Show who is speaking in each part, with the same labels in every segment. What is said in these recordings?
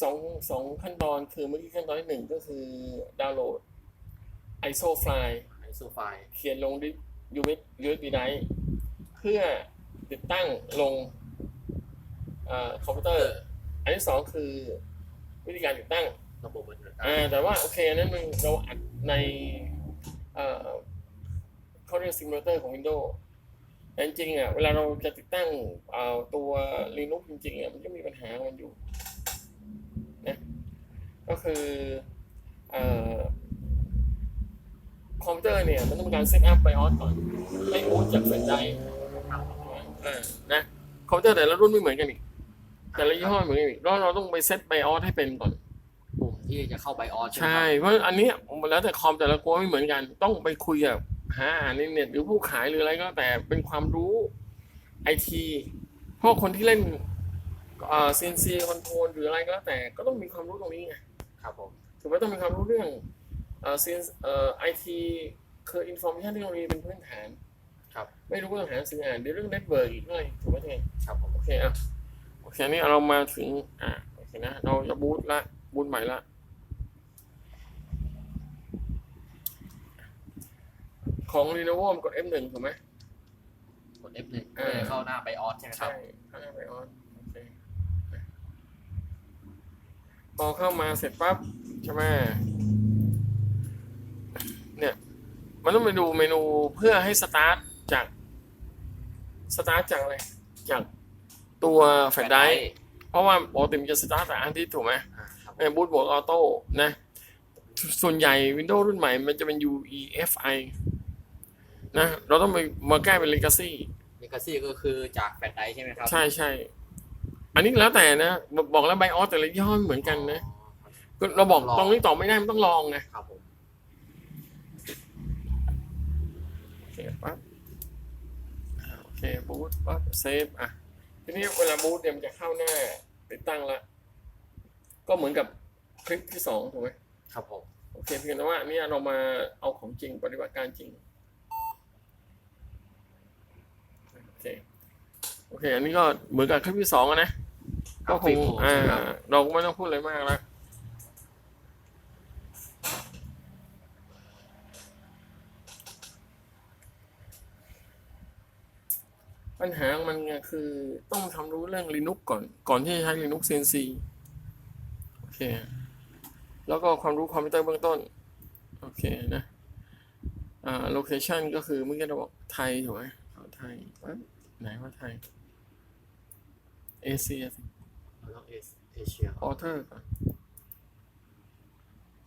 Speaker 1: สองสองขั้นตอนคือเมื่อกี้ขั้นตอนที่หนึ่งก็คือดาวน์โหลด ISO ไฟล์
Speaker 2: ไอโซไฟล์
Speaker 1: เขียนลงดิ USB USB drive เพื่อติดตั้งลงเอ่อคอมพิวเตอร์ อันที่สองคือวิธีการติดตั้ง
Speaker 2: ระบบมัน
Speaker 1: อ่าแต่ว่าโอเคอันนั้นมันเราอัดในเอ่อเขาเรียกซิมูเลเตอร์ของ Windows แต่จริงๆอะเวลาเราจะติดตั้งเอ่อตัว Linux จริงๆอะมันก็มีปัญหาของมันอยู่นะ ก็คือคอมพิวเตอร์เนี่ยมันต้องการเซตอัพไบออสก่อนให้บูตจากแฟลชไดร์นะคอมพิวเตอร์แต่ละรุ่นไม่เหมือนกันอีกแต่ละยี่ห้อไม่เหมือนกันอีกแล้วเราต้องไปเซตไบออสให้เป็นก่อน
Speaker 2: ปุ่มที่จะเข้าไบออส
Speaker 1: ใช่เพราะอันนี้แล้วแต่คอมแต่ละตัวไม่เหมือนกัน ต้องไปคุยกับหาอ่านในเน็ตหรือผู้ขายหรืออะไรก็แต่เป็นความรู้ไอทีเพราะคนที่เล่นเอ่อ CNC คอนโทรลหรืออะไรก็แล้วแต่ก็ต้องมีความรู้ตรงนี้ไง
Speaker 2: ครับผม
Speaker 1: ถือว่าต้องมีความรู้เรื่องเอ่อ CNC เอ่อ IT คือ information technology เป็นพื้นฐาน
Speaker 2: ครับ
Speaker 1: ไม่รู้ก็ต้องหาหนังสืออ่านเดี๋ยวเรื่อง network อีกด้วยถูกไหมเทง
Speaker 2: ครับผม
Speaker 1: โอเคอะโอเคอันนี้เรามาถึงอะโอเคนะเราจะบูตละบูตใหม่ละของ Lenovo มันกด F1 ถูกไหม
Speaker 2: กด F1
Speaker 1: อ่า
Speaker 2: เพื่อเข้าหน้าไบออสใช่ไหมครั
Speaker 1: ใช่
Speaker 2: บ
Speaker 1: เข้าไปออนโอเค พอเข้ามาเสร็จปั๊บใช่ไหมเนี่ย มันต้องไปดูเมนูเพื่อให้สตาร์ทจากสตาร์ทจากอะไรจากตัวแฟลชไดรฟ์เพราะว่าปกติมันจะสตาร์ทจากอันที่ถูกไหม
Speaker 2: อ่าครับ
Speaker 1: ในบูตบวกออโต้นะส่วนใหญ่ Windows รุ่นใหม่ มันจะเป็น UEFI นะ เราต้องไปมาแก้เป็น Legacy
Speaker 2: เลกาซี่ก็คือจากแฟลชไดรฟ์ใช่ไหมครับ
Speaker 1: ใช่ใช่ อันนี้แล้วแต่นะบอกบอกแล้วไบออสแต่ละยี่ห้อไม่เหมือนกันนะ
Speaker 2: อ๋อ
Speaker 1: ก็เราบอก
Speaker 2: ลอง
Speaker 1: ตรงนี้ตอบไม่ได้มันต้องลองไง
Speaker 2: ครับผม
Speaker 1: โอเคปั๊บอ่าโอเคบูตปั๊บเซฟอะทีนี้เวลาบูตเนี่ยมันจะเข้าหน้าติดตั้งละก็เหมือนกับคลิปที่สองถูกไหม
Speaker 2: ครับผม
Speaker 1: โอเคเพียงแต่ว่าอันเนี่ยเรามาเอาของจริงปฏิบัติการจริงโอเคโอเค อันนี้ก็เหมือนกับคลิปที่สองอะนะ ก็คงอ่าเราก็ไม่ต้องพูดอะไรมากแล้วปัญหาของมันเนี่ยคือต้องทำรู้เรื่อง Linux ก่อน ก่อนที่จะใช้ Linux CNC โอเค แล้วก็ความรู้คอมพิวเตอร์เบื้องต้น โอเคนะ อ่า โลเคชันก็คือเมื่อกี้เราบอกไทยถูกไหมเอาไทยปั๊บไหนว่าไทย เอเชีย
Speaker 2: เราต้องเอเอเชีย
Speaker 1: ออเทอร์ก่อน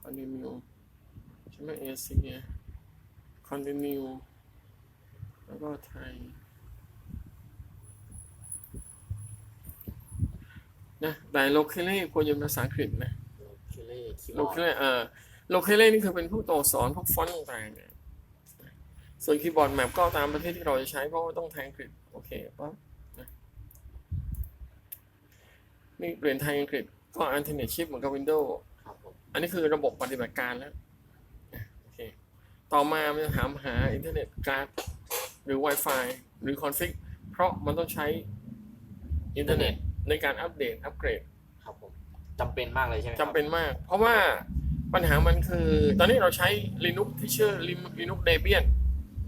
Speaker 1: คอนติเนียใช่ไหมเอเชียคอนติเนียแล้วก็ไทยนะแต่โลเคเล่ควรจะเป็นภาษาอังกฤษนะ
Speaker 2: โลเคเล่คีย์บ
Speaker 1: โล
Speaker 2: อ
Speaker 1: เค
Speaker 2: ร์ด
Speaker 1: เล่เอ่อโลเคเล่นี่คือเป็นพวกตัวอักษรพวกฟอนต์ต่างๆเนี่ยส่วนคีย์บอร์ดแมปก็ตามประเทศที่เราจะใช้เพราะว่าต้องไทยอังกฤษโอเคปั๊บ นะนี่เปลี่ยนไทยอังกฤษก็อันเทอร์เน็ตชิปเหมือนกับ Windows
Speaker 2: ครับผม
Speaker 1: อันนี้คือระบบปฏิบัติการแล้วอะโอเคต่อมามันจะถามหาอินเทอร์เน็ตการ์ดหรือ Wi-Fi หรือคอนฟิกเพราะมันต้องใช้อินเทอร์เน็ตในการอัปเดตอัปเกรด
Speaker 2: ครับผมจำเป็นมากเลยใช่ไหมครับ
Speaker 1: จำเป็นมาก เพราะว่าปัญหามันคือตอนนี้เราใช้ Linux ที่ชื่อ Linux Debian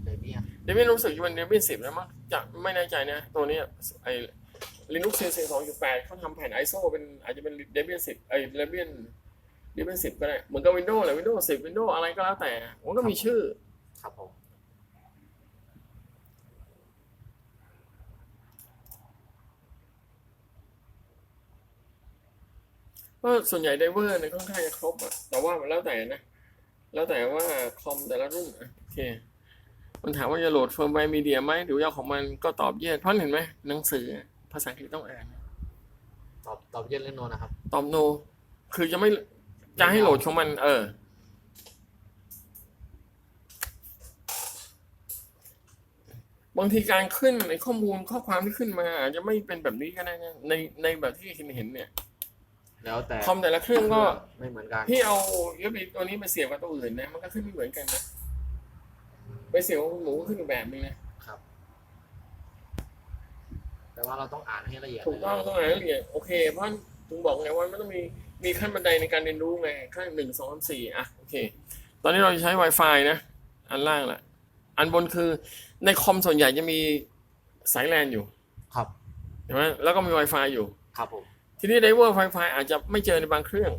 Speaker 2: เลเบียน
Speaker 1: Debian รู้สึกจะเป็น Debian 10แล้วมั้งจะไม่แน่ใจนะ ตัวเนี้ยไอ้ Linux CC 2.8เขาทำแผ่น ISO เป็นอาจจะเป็น Debian 10ไอ้ Debian Debian 10 ก็ได้ เหมือนกับ Windows แหละ Windows 10 Windows อะไรก็แล้วแต่ มันก็มีชื่อ
Speaker 2: ครับผม
Speaker 1: ก็ส่วนใหญ่ไดเวอร์เนี่ยค่อนข้างจะครบอะแต่ว่ามันแล้วแต่นะ แล้วแต่ว่าคอมแต่ละรุ่นอะโอเค มันถามว่าจะโหลดเฟิร์มแวร์มีเดียไหมหรือว่าของมันก็ตอบเยสเพราะเห็นไหมหนังสือ ภาษาอังกฤษต้องอ่าน
Speaker 2: ตอบตอบเย็นเรื่องโนนะครับ
Speaker 1: ตอบโน คือจะไม่จะให้โหลดของมัน เออ บางทีการขึ้นในข้อมูลข้อความที่ขึ้นมา อาจจะไม่เป็นแบบนี้ก็ได้นะในในแบบที่เห็นเห็นเนี่ย
Speaker 2: แล้วแต่
Speaker 1: คอมแต่ละเครื่องก็
Speaker 2: ไม่เหมือนกัน
Speaker 1: พี่เอา USB ตัวนี้ไปเสียบกับตัวอื่นนะมันก็ขึ้นไม่เหมือนกันนะไปเสียบกับหมูก็ขึ้นอีกแบบนึงนะ
Speaker 2: ครับ แต่ว่าเราต้องอ่านให้ละเอียด
Speaker 1: ถูกต้อง
Speaker 2: เลย
Speaker 1: ต้องอ่านให้ละเอียดโอเคเพราะถึงบอกไงว่ามันต้องมีมีขั้นบันไดในการเรียนรู้ไงขั้นหนึ่งสองสามสี่อะโอเค ตอนนี้เราจะใช้ Wi-Fi นะ อันล่างแหละอันบนคือในคอมส่วนใหญ่จะมีสายแลนอยู่
Speaker 2: ครับ
Speaker 1: เห็นไหมแล้วก็มี Wi-Fi อยู่
Speaker 2: ครับผม
Speaker 1: ทีนี้ไดเวอร์ Wi-Fi อาจจะไม่เจอในบางเครื่อง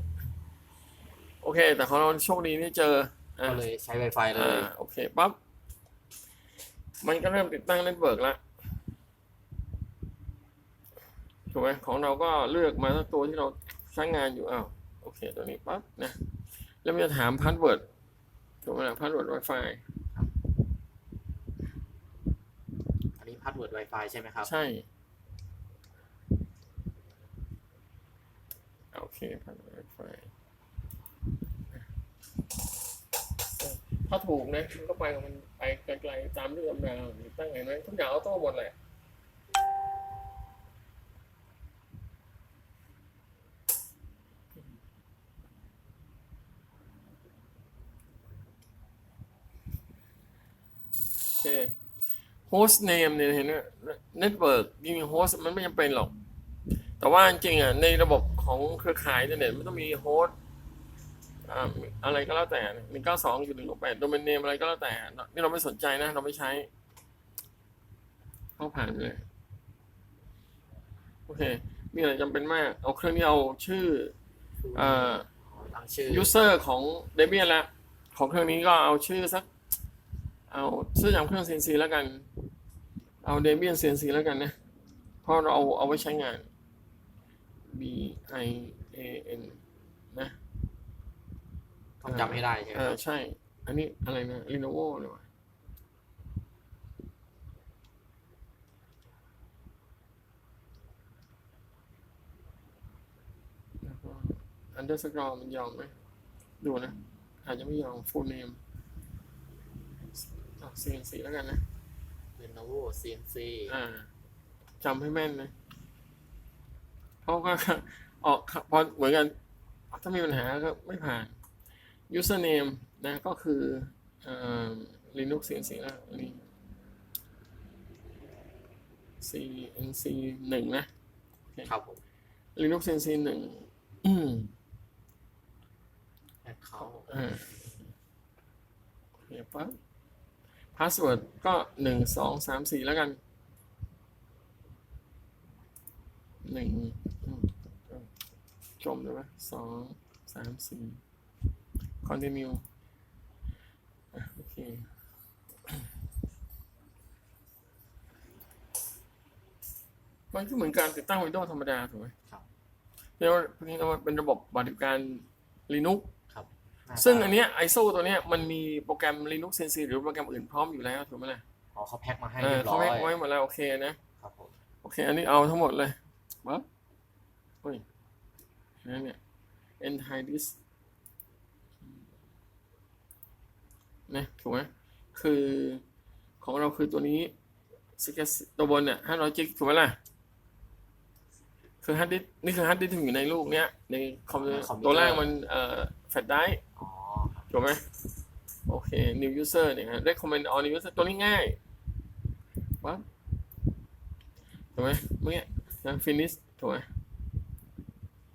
Speaker 1: โอเค แต่ของเราโชคดีที่เจออะ
Speaker 2: ก็เลยใช้ Wi-Fi เล
Speaker 1: อ่ายโอเคปั๊บมันก็เริ่มติดตั้งเน็ตเวิร์กแล้ว ถูกไหมของเราก็เลือกมาสักตัวที่เราใช้งานอยู่อ้าวโอเค ตัวนี้ปั๊บนะ แล้วมันจะถามพาสเวิร์ดถูกไหมล่ะพาสเวิร์ด Wi-Fi
Speaker 2: อันนี้พาสเวิร์ด Wi-Fi ใช่ไหมครับ
Speaker 1: ใช่โอเคพาสเวิร์ด Wi-Fi ถ้าถูกนะมันก็ไปของมันไปไกลๆตามเรื่องราวติดตั้งเห็นไหมทุกอย่างออโต้หมดแหละ โอเค host name เนี่ยเห็นไหม network จริงๆ host มันไม่จำเป็นหรอก แต่ว่าจริงๆอะในระบบของเครือข่ายอินเทอร์เน็ตมันต้องมี host อ่าอะไรก็แล้วแต่หนึ่งเก้าสองจุดหนึ่งแปดโดเมนเนมอะไรก็แล้วแต่ นี่เราไม่สนใจนะ เราไม่ใช้เข้าผ่านไปเลย โอเค มีอะไรจำเป็นมาก เอาเครื่องนี้เอาชื่ออ่า
Speaker 2: อ๋อตั้งชื่อ
Speaker 1: user ของ Debian ละ ของเครื่องนี้ก็เอาชื่อสัก เอาชื่อจากเครื่อง CNC แล้วกัน เอา Debian CNC แล้วกันนะ เพราะเราเอาเอาไว้ใช้งาน B I A N นะ
Speaker 2: ต้องจำให้ได้ใช่ไหม
Speaker 1: เอ
Speaker 2: ค
Speaker 1: อ
Speaker 2: รับ
Speaker 1: ใช่ อันนี้อะไรนะ Lenovo เลยวะแล้วก็ underscore มันยอมไหมดูนะ อาจจะไม่ยอม full name อะ CNC แล้วกันนะ
Speaker 2: Lenovo CNC
Speaker 1: อ่าจำให้แม่นนะเพราะว่าออกพอเหมือนกัน ถ้ามีปัญหาก็ไม่ผ่าน username นะก็คือเอ่อ Linux CNC แล้วนี่ CNC หนึ่งนะ
Speaker 2: ครับผม
Speaker 1: Linux CNC หนึ่งอืม
Speaker 2: แอดเขา
Speaker 1: อ่าโอเคปั๊บ พาสเวิร์ดก็หนึ่งสองสามสี่แล้วกันหนึ่งอืมจมเลยไหมสองสามสี่ continue อะโอเคมันก็เหมือนการติดตั้ง Windows ธรรมดาถูกไหม
Speaker 2: ครับ
Speaker 1: เรียกว่าเป็นระบบปฏิบัติการ Linux
Speaker 2: ครับหา
Speaker 1: ซึ่งอันเนี้ย ISO ตัวเนี้ยมันมีโปรแกรม Linux CNC หรือโปรแกรมอื่นพร้อมอยู่แล้วถูกไหมล่ะ
Speaker 2: อ๋อเขาแพ็คมาให้
Speaker 1: เอ
Speaker 2: เรี
Speaker 1: อย
Speaker 2: บ
Speaker 1: เขา
Speaker 2: ร้อ
Speaker 1: ให้
Speaker 2: ย
Speaker 1: ไว้หมดแล้วโอเคนะ
Speaker 2: ครับผม
Speaker 1: โอเค อันนี้เอาทั้งหมดเลยปั๊บเฮ้ยนั่นเนี่ย entire disk นะถูกไหมคือของเราคือตัวนี้สเกตตัวบนเนี่ยห้าร้อยจิกถูกไหมล่ะ คือฮาร์ดดิสนี่คือฮาร์ดดิสที่อยู่ในลูกเนี้ยในคอมพิวเตอร์ตัวล่างมันเอ่อแฟลชไดรฟ์
Speaker 2: อ๋อครับ
Speaker 1: ถูกไหมโอเค new user เนี่ยฮะ recommend all new user ตัวนี้ง่ายปั๊บถูกไหมเมื่อกี้ยัง finish ถูกไหม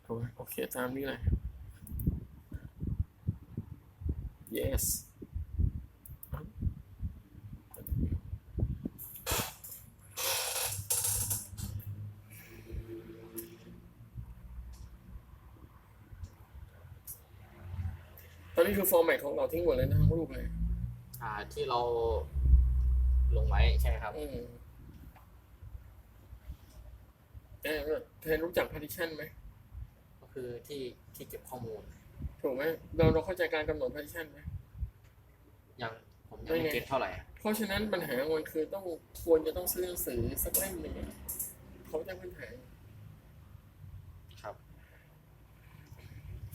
Speaker 1: ถูกไหมโอเค ตามนี้เลย yes อนนี้คือ format ของเราทิ้งหมดเลยนะทั้งรูปเลย
Speaker 2: อ่าที่เราลงไว้ใช่ไหมครับ
Speaker 1: อืมเออเธอรู้จัก partition ไหม
Speaker 2: ก็คือที่ที่เก็บข้อมูล
Speaker 1: ถูกไหมเราเราเข้าใจการกำหนด partition ไหม
Speaker 2: ยังผมยังไม่
Speaker 1: ไม่ไง
Speaker 2: เก็ตเท่าไหร่
Speaker 1: เพราะฉะนั้นปัญหาของมันคือต้องควรจะต้องซื้อหนังสือสักเล่มหนึ่งอะเขาจะพื้นฐาน
Speaker 2: ครับ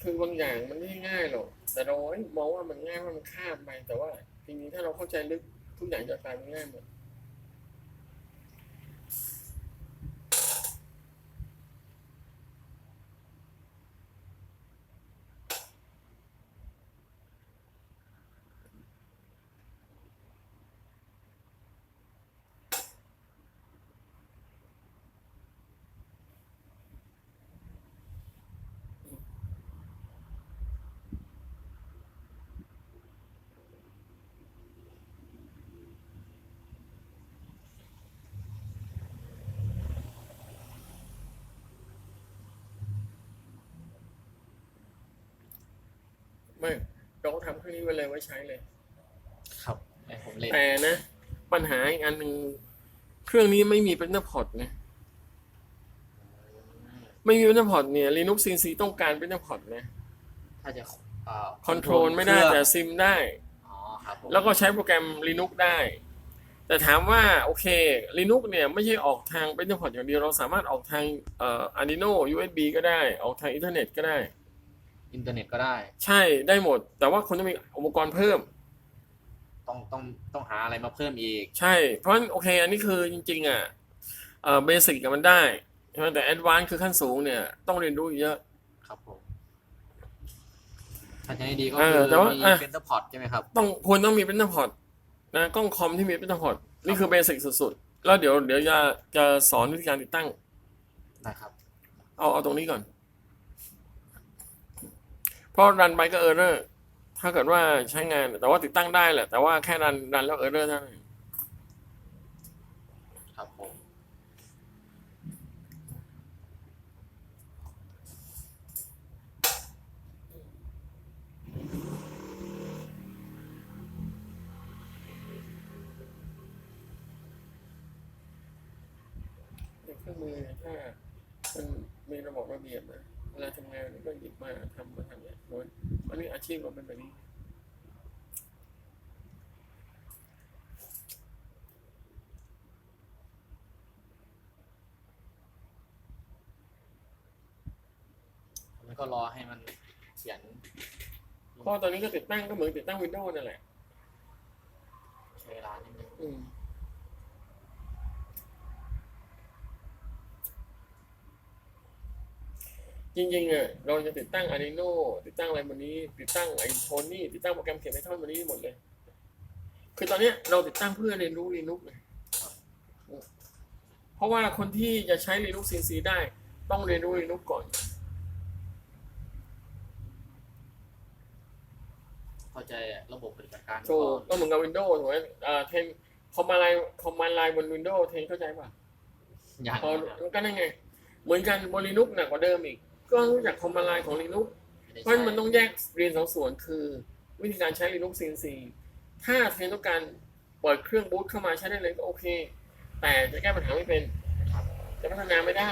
Speaker 1: คือบางอย่างมันไม่ง่ายหรอกแต่เรามองว่ามันง่ายว่ามันข้ามไปแต่ว่าจริงๆถ้าเราเข้าใจลึกทุกอย่างจะกลายเป็นง่ายหมด ไม่เราก็ทำเครื่องนี้ไว้เลยไว้ใช้เลย
Speaker 2: ครับไอผมเล่น
Speaker 1: แต่นะ ปัญหาอีกอันหนึ่งเครื่องนี้ไม่มีเป็นเนอร์พอร์ตนะไม่มีเป็นเนอร์พอร์ตเนี่ย Linux CNC ต้องการเป็นเนอร์พอร์ตนะ
Speaker 2: ถ้าจะเอ่อ
Speaker 1: คอนโทรลไม่ได้
Speaker 2: เครื่อง
Speaker 1: แต่ซิมได้
Speaker 2: อ๋อครับผม
Speaker 1: แล้วก็ใช้โปรแกรม Linux ได้ แต่ถามว่าโอเค Linux เนี่ยไม่ใช่ออกทางเป็นเนอร์พอร์ตอย่างเดียวเราสามารถออกทางเอ่อ Arduino USB ก็ได้ ออกทางอินเทอร์เน็ตก็ได้
Speaker 2: อินเทอร์เน็ตก็ได้
Speaker 1: ใช่ได้หมด แต่ว่าคุณต้องมีอุปกรณ์เพิ่ม
Speaker 2: ต้องต้องต้องหาอะไรมาเพิ่มอีก
Speaker 1: ใช่ เพราะฉะนั้นโอเค อันนี้คือจริง ๆ อะเอ่อเบสิกกับมันได้ใช่ไหมแต่แอดวานซ์คือขั้นสูงเนี่ย ต้องเรียนรู้อีกเยอะ
Speaker 2: ครับผมถ้าจะให้ดีก็
Speaker 1: เออ
Speaker 2: คือ
Speaker 1: แต่ว่า
Speaker 2: มี
Speaker 1: อะ
Speaker 2: เป็นซัพพอร์ตใช่ไหมครับ
Speaker 1: ต้องควรต้องมีเป็นพอร์ตนะกล้องคอมที่มีเป็นพอร์ตนี่คือเบสิกสุดๆ แล้วเดี๋ยวเดี๋ยวจะจะสอนวิธีการติดตั้ง
Speaker 2: นะครับ
Speaker 1: เอาเอาตรงนี้ก่อน เพราะรันไปก็เออร์เรอร์ถ้าเกิดว่าใช้งาน แต่ว่าติดตั้งได้แหละ แต่ว่าแค่รันรันแล้วเออร์เรอร์เท่านั้น
Speaker 2: ครับผม
Speaker 1: ในเครื่องมือถ้ามันมีระบบระเบียบนะเวลาทำงานก็หยิบมาทำมา นนี้อาชีพเราเป็นแบบนี้
Speaker 2: แล้วก็รอให้มันเขียน
Speaker 1: เพราะตอนนี้ก็ติดตั้งก็เหมือนติดตั้งวินโดว์นั่นแหละ
Speaker 2: ใช้เวลานิดนึง
Speaker 1: อืม จริงๆอะเราจะติดตั้ง Arduino ติดตั้งอะไรวันนี้ ติดตั้งไอโทนี่ติดตั้งโปรแกรมเขียนไพทอนวันนี้หมดเลย คือตอนเนี้ยเราติดตั้งเพื่อเรียนรู้ Linux เลยเพราะว่าคนที่จะใช้ Linux CNC ได้ ต้องเรียนรู้ Linux ก่อน
Speaker 2: เข้าใจระบบปฏิบัติการ
Speaker 1: โชว์ก็เหมือนกับ Windows ถูกไหมอ่าเทนคอมมานด์ไลน์คอมมานด์ไลน์บน Windows เทนเข้าใจป่ะ
Speaker 2: อย่าง
Speaker 1: พอ
Speaker 2: นะครับ
Speaker 1: ก็นั่นไง เหมือนกันบน Linux หนักกว่าเดิมอีก ก็รู้จักคอมมานด์ไลน์ของ Linux
Speaker 2: ไได้
Speaker 1: เพราะฉะนั้น
Speaker 2: ใช้
Speaker 1: มันต้องแยกเรียนสองส่วนคือ วิธีการใช้ Linux CNC ถ้าเทนต้องการเปิดเครื่องบูตเข้ามาใช้ได้เลยก็โอเค แต่จะแก้ปัญหาไม่เป็น
Speaker 2: ครับ
Speaker 1: จะพัฒนาไม่ได้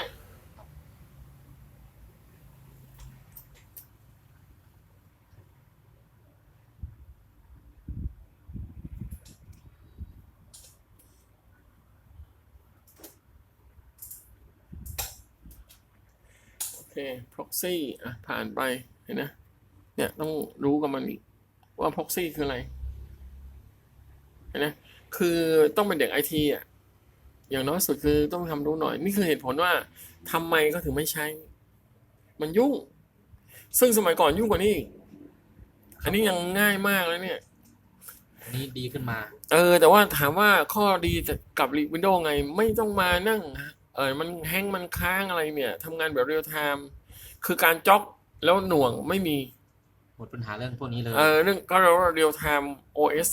Speaker 1: เค proxy อะผ่านไปเห็นนะเนี่ยต้องรู้กับมันอีกว่า proxy คืออะไรเห็นนะคือต้องเป็นเด็กไอทีอะอย่างน้อยสุดคือต้องทำรู้หน่อย นี่คือเหตุผลว่าทำไมก็ถึงไม่ใช้ มันยุ่ง ซึ่งสมัยก่อนยุ่งกว่านี้อีกอันนี้ยังง่ายมากแล้วเนี่ย
Speaker 2: อันนี้ดีขึ้นมา
Speaker 1: เออ แต่ว่าถามว่าข้อดีกับวินโดว์ไงไม่ต้องมานั่ง เออมันแฮงก์มันค้างอะไรเนี่ยทำงานแบบเรียลไทม์คือการจ็อกแล้วหน่วงไม่มี
Speaker 2: หมดปัญหาเรื่องพวกนี้เลย
Speaker 1: เออเรื่องก็เราเรียลไทม์ OS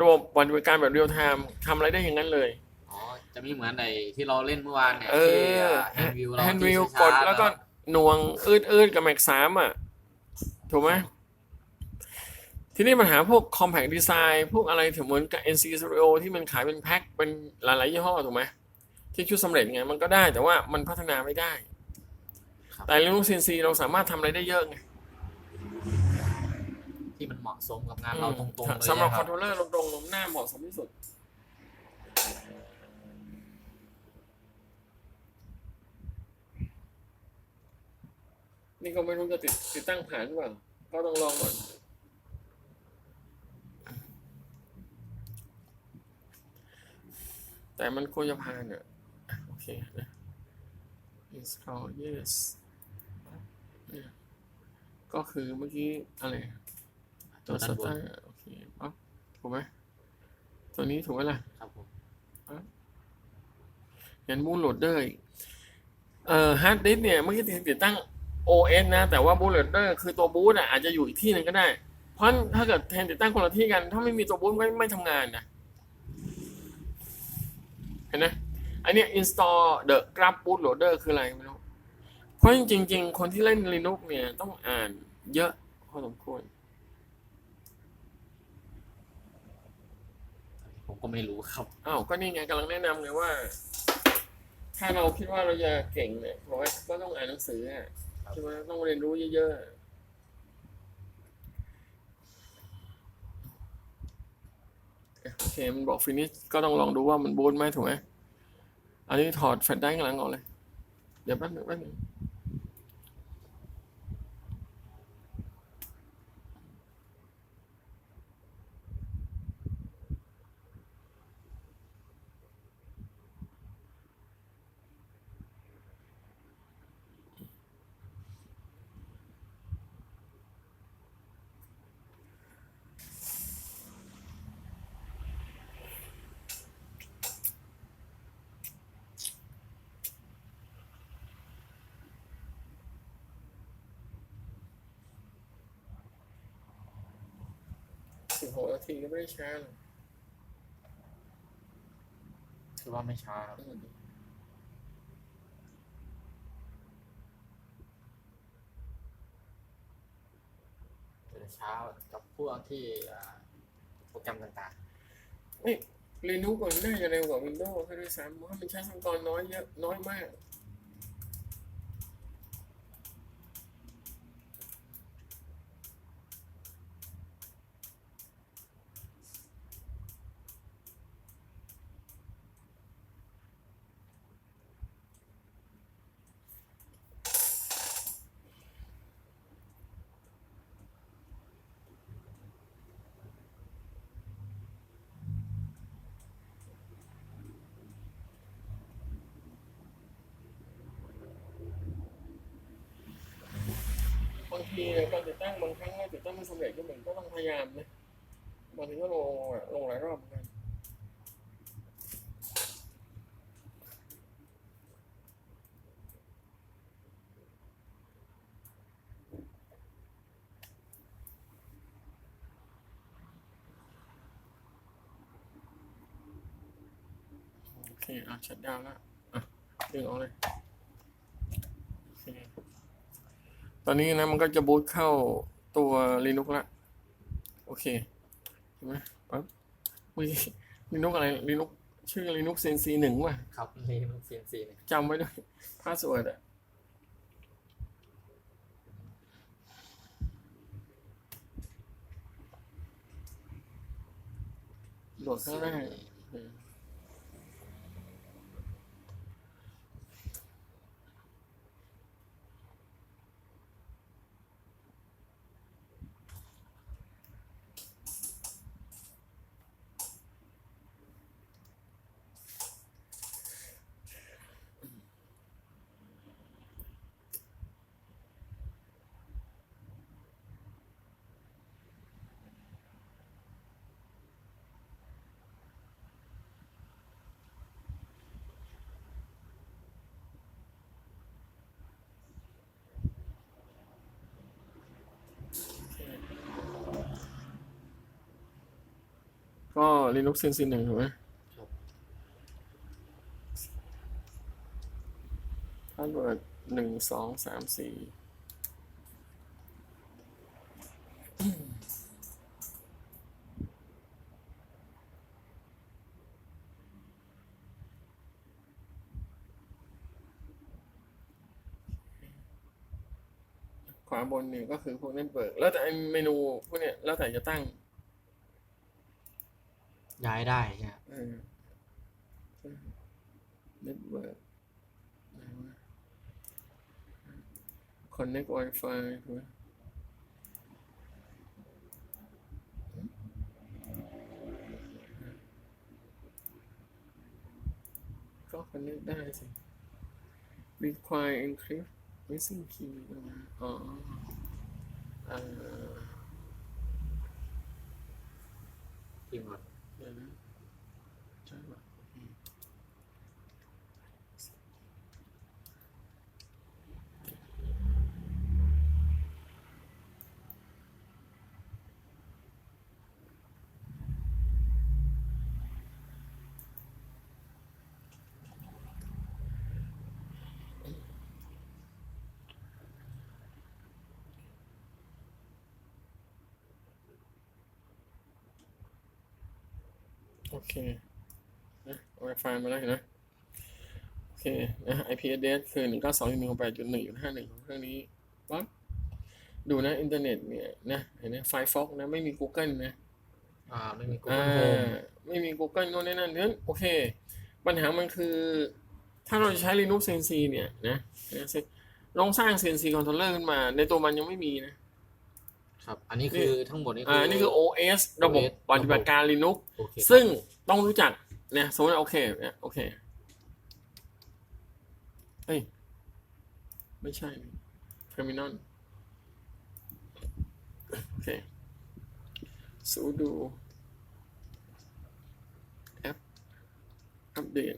Speaker 1: ระบบปฏิบัติการแบบเรียลไทม์ทำอะไรได้อย่างนั้นเลย
Speaker 2: อ๋อจะไม่เหมือนในที่เราเล่นเมื่อวานเนี่ย
Speaker 1: เอ
Speaker 2: ที่
Speaker 1: อ
Speaker 2: แฮนด์วิวเรา
Speaker 1: แฮนด์วิว
Speaker 2: ที่
Speaker 1: ก
Speaker 2: ช้า
Speaker 1: ด
Speaker 2: ๆ
Speaker 1: แล้วก็หน่วงอืดอืดกับแม็กสามอะ ถูกไหมทีนี้ปัญหาพวก compact design พวกอะไรถึงเหมือนกับ NC Studio ที่มันขายเป็นแพ็คเป็นหลายๆยี่ห้อถูกไหม ที่ชุดสำเร็จไงมันก็ได้แต่ว่ามันพัฒนาไม่ได้
Speaker 2: ครับ
Speaker 1: แต่ Linux CNC เราสามารถทำอะไรได้เยอะไง
Speaker 2: ที่มันเหมาะสมกับงานเราตรงๆเลย
Speaker 1: สำหรับ
Speaker 2: นะ
Speaker 1: ค
Speaker 2: ค
Speaker 1: อ
Speaker 2: รั
Speaker 1: น
Speaker 2: บ
Speaker 1: โทรลเลอร์ตรงๆหน้าเหมาะสมที่สุด นี่ก็ไม่รู้จะติดติดตั้งผ่านหรือเปล่า ก็ต้องลองก่อนแต่มันควรจะผ่านอะอะโอ เคนะ install yes เนี่ยก็คือเมื่อกี้อะไรตัวสตาร์โอเคปั๊บถูกไหมตัวนี้ถูกไหมล่ะ
Speaker 2: ครับผม
Speaker 1: ยันบูทโหลดเดอร์อีกเอ่อฮาร์ดดิสก์เนี่ยเมื่อกี้ติดตั้ง OS นะ แต่ว่าบูทโหลดเดอร์คือตัวบูทอะอาจจะอยู่อีกที่หนึ่งก็ได้ เพราะถ้าเกิดแทนติดตั้งคนละที่กัน ถ้าไม่มีตัวบูทก็ไม่ทำงานนะเห็นไหม อันเนี้ย install the grab bootloader คืออะไรไม่รู้ เพราะจริง ๆ คนที่เล่น Linux เนี่ยต้องอ่านเยอะอสมควร
Speaker 2: ผมก็ไม่รู้ครับ
Speaker 1: อ้าว ก็นี่ไงกำลังแนะนำไงว่า ถ้าเราคิดว่าเราจะเก่งเนี่ยผมว่าก็ต้องอ่านหนังสืออะ
Speaker 2: ครับ
Speaker 1: ใช่ไหมต้องเรียนรู้เยอะๆโอเค มันบอกฟินิชก็ต้องลองดูว่ามันบูทไหมถูกไหม อันนี้ถอดแฟลชไดรฟ์ข้างหลังออกเลย เดี๋ยวแป๊บหนึงแป๊บนึงสิบห กนาทีก็ไม่ได้ช้าหรอก
Speaker 2: คือว่าไม่ช้าครับ
Speaker 1: อืม
Speaker 2: แต่จะช้ากับพวกที่อ่าโปรแกรมต่าง
Speaker 1: เฮ้ยลีนุกมันน่าจะเร็วกว่าวินโดว์ซะด้วยซ้ำเพราะว่ามันใช้ทรัพยากรน้อยเยอะน้อยมาก บางทีเนี่ยการติดตั้งบางครั้งเราติดตั้งไม่สำเร็จก็เหมือนก็ต้องพยายามนะบางทีก็ลงอะลงหลายรอบเหมือนกันโอเคอะชัดดาวแล้วอะดึงออกเลยโอเค ตอนนี้นะมันก็จะบูตเข้าตัว Linux ละ โอเคเห็นไหมปั๊บมี Linux อะไร Linux ชื่อ Linux CNC หนึ่งว่ะ
Speaker 2: ๆครับนี่มันเซียนซีเนี่ย
Speaker 1: จำไว้ด้วยพาสเวิร์ดอะโหลดข้างแรก อืมก็ Linux CNC หนึ่งถูกไหม
Speaker 2: ครับ
Speaker 1: พาสเวิร์ดหนึ่งสองสามสี่ขวาบนเนี่ยก็คือพวกเน็ตเวิร์กแล้วแต่ไอ้เมนูพวกเนี้ยแล้วแต่จะตั้ง
Speaker 2: ย้ายได้ใช่ไหม
Speaker 1: เน็ตเวิร์กคอนเน็ก Wi-Fi ถูกไหมก็คอนเน็กได้สิ require encrypt missing key อ๋ออ่อ
Speaker 2: ที่หมด
Speaker 1: เดี๋ย เคนะ Wi-Fi มาแล้วเห็นไหมโอเค นะ IP address คือหนึ่งเก้าสองหนึ่งแปดจุดหนึ่งจุดห้าหนึ่งของเครื่องนี้ปั๊บดูนะ อินเทอร์เน็ตเนี่ยนะ เห็นไหมไฟฟอกนะ ไม่มี Google นะ
Speaker 2: อ่า ไม่มี
Speaker 1: อ่า
Speaker 2: Google Home
Speaker 1: ไม่มี Google โน่นนี่นั่นเพราะฉะนั้นโอเค ปัญหามันคือ ถ้าเราจะใช้ Linux CNC เนี่ยนะลองสร้าง CNC controller ขึ้นมา ในตัวมันยังไม่มีนะ
Speaker 2: ครับ อันนี้คือทั้งหมดนี่
Speaker 1: อ่า นี่คือ OS ระบบ
Speaker 2: OS
Speaker 1: ปฏิบัติการ Linux
Speaker 2: โอเค
Speaker 1: ซึ่ง ต้องรู้จักเนี่ยสมมติโอเคเนี่ยโอเคเอ้ยไม่ใช่ terminal โอเค sudo app อัปเดต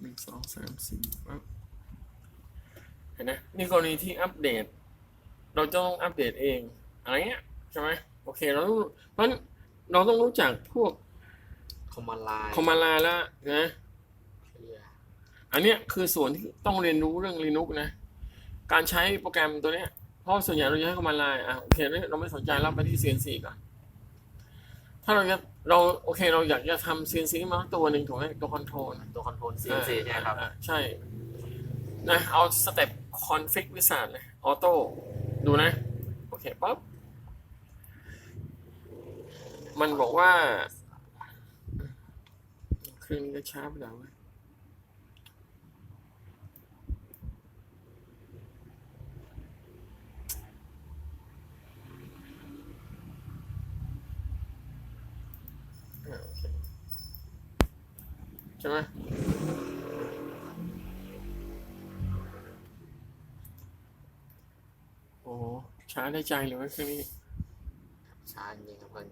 Speaker 1: หนึ่งสองสามสี่ปั๊บเห็นไหมนี่กรณีที่อัปเดต เราจะต้องอัปเดตเอง อะไรเงี้ยใช่ไหมโอเคเราต้องเพราะฉะนั้นเราต้องรู้จักพวก
Speaker 2: คอมมานด์ไลน์
Speaker 1: คอมมานด์ไลน์แล้วนะ
Speaker 2: เคลียร์
Speaker 1: อันเนี้ยคือส่วนที่ต้องเรียนรู้เรื่อง Linux นะ การใช้โปรแกรมตัวเนี้ยเพราะส่วนใหญ่เราจะใช้คอมมานด์ไลน์อะโอเคเราไม่สนใจเราไปที่ CNC ก่อนถ้าเราจะเราโอเคเราอยากจะทำ CNC มาตัวหนึ่งถูกไหมตัวคอนโทรล
Speaker 2: ตัวคอนโทรล CNC ใช่ไหมครับ
Speaker 1: อ่าใช่นะเอาสเต็ปคอนฟิกวิสาเลยออโต้ดูนะ โอเคปั๊บ มันบอกว่าเครื่องนี้ก็ช้าไปแล้วเว้ยอ่าโอเคใช่ไหมโอ้ช้าได้ใจเลยครื่อนี้
Speaker 2: ช้าจริงครับเพื่อน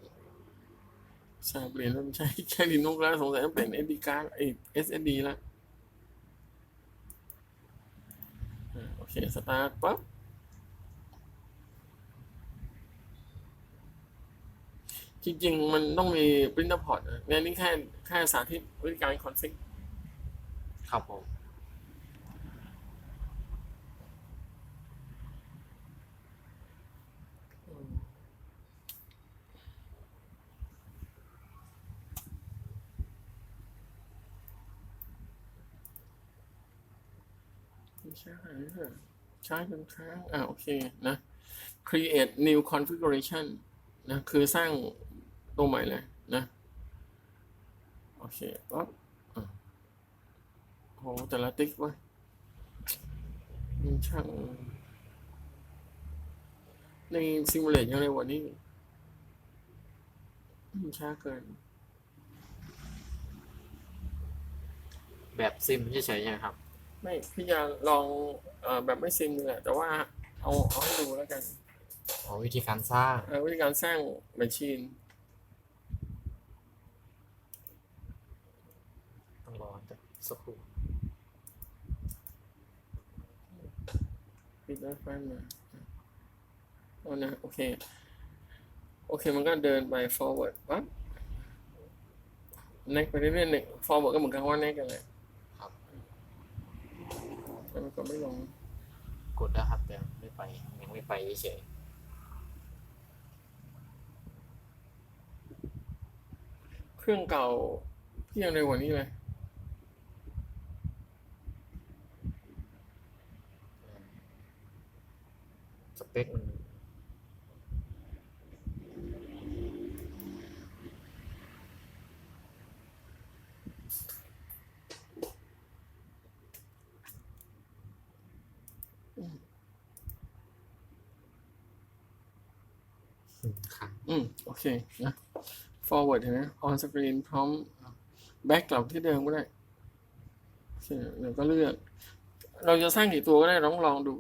Speaker 2: จริง
Speaker 1: ทราบเรียนแล้วไม่ใช่แค่ลินุกแล้วสงสัยต้องเป็น SD card ไอ SSD แล้วอ่าโอเคสตาร์ทปั๊บจริง ๆ มันต้องมี printer port นะเนี่ยนี่แค่แค่สาธิตวิธีการคอนฟิก
Speaker 2: ครับผม
Speaker 1: ใช่ค่ะใช้จนค้างอ่าโอเคนะ create new configuration นะคือสร้างตัวใหม่เลยนะ โอเคปั๊บโหแต่ละติ๊กเว้ยมันช่าง ในซิมูเลตยังไงวันนี้มันช้าเกิน
Speaker 2: แบบซิมเฉยๆใช่ไหมครับ
Speaker 1: ไม่พี่จะลองเออแบบไม่ซิมเลยแหละแต่ว่าเอาเอาให้ดูแล้วกัน
Speaker 2: อ๋อวิธีการสร้าง
Speaker 1: เออวิธีการสร้างแมชชีน
Speaker 2: ต้องรอสักครู่
Speaker 1: ปิดแล้วไฟมาเอานะโอเค โอเคมันก็เดินไป forward ปั๊บ next ไปเรื่อยๆเนี่ย forward ก็เหมือนกับว่า next กันแหละ
Speaker 2: ครับ
Speaker 1: แต่ มันก็ไม่ลง
Speaker 2: กดแล้วครับแต่ไม่ไปยังไม่ไปเฉย
Speaker 1: เครื่องเก่าพี่ยังเร็วกว่านี้เลย
Speaker 2: สเปคมัน อืมค่ะ
Speaker 1: อืม โอเคนะ forward เห็นไหม on screen พร้อม back กลับที่เดิมก็ได้โอเคเดี๋ยวก็เลือก เราจะสร้างกี่ตัวก็ได้ลองลองดู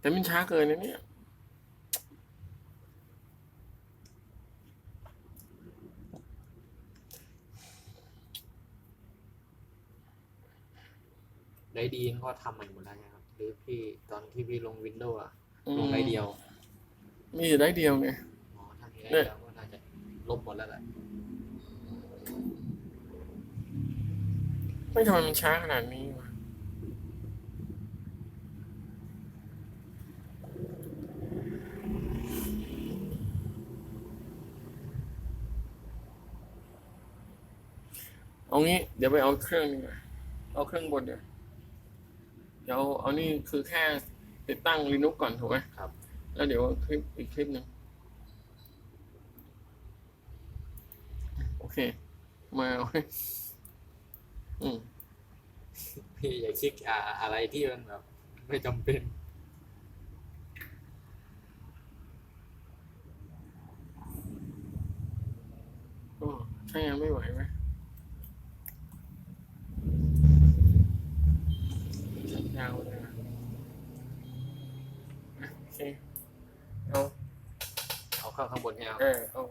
Speaker 1: แต่มันช้าเกินนะเนี่ย
Speaker 2: ได้ดีนก็ทำใหม่หมดแล้วนะครับหรือพี่ตอนที่พี่ลงวินโดว์อะ
Speaker 1: อืม
Speaker 2: ลงได้เดียว
Speaker 1: มีอยู่ได้เดียวไง เน่า
Speaker 2: จะลบหมดแล้วแหละ
Speaker 1: ไม่ทำไมมันช้าขนาดนี้วะเอางี้ เดี๋ยวไปเอาเครื่องดีกมาเอาเครื่องบนเดี๋ยวเดี๋ยวเอานี่คือแค่ติดตั้งลินุกก่อนถูกไหม
Speaker 2: ครับ
Speaker 1: แล้วเดี๋ยวคลิปอีกคลิปหนึ่ง มาเอาไว้อืม
Speaker 2: พี่อย่าคลิกอ่าอะไรที่มันแบบ ไม่จำเป็น
Speaker 1: ก็ใช้งานไม่ไหวไหมชัดยาวเลยนะอะโอเคเอา
Speaker 2: เอาเข้าข้างบนให้เอา
Speaker 1: เออเอา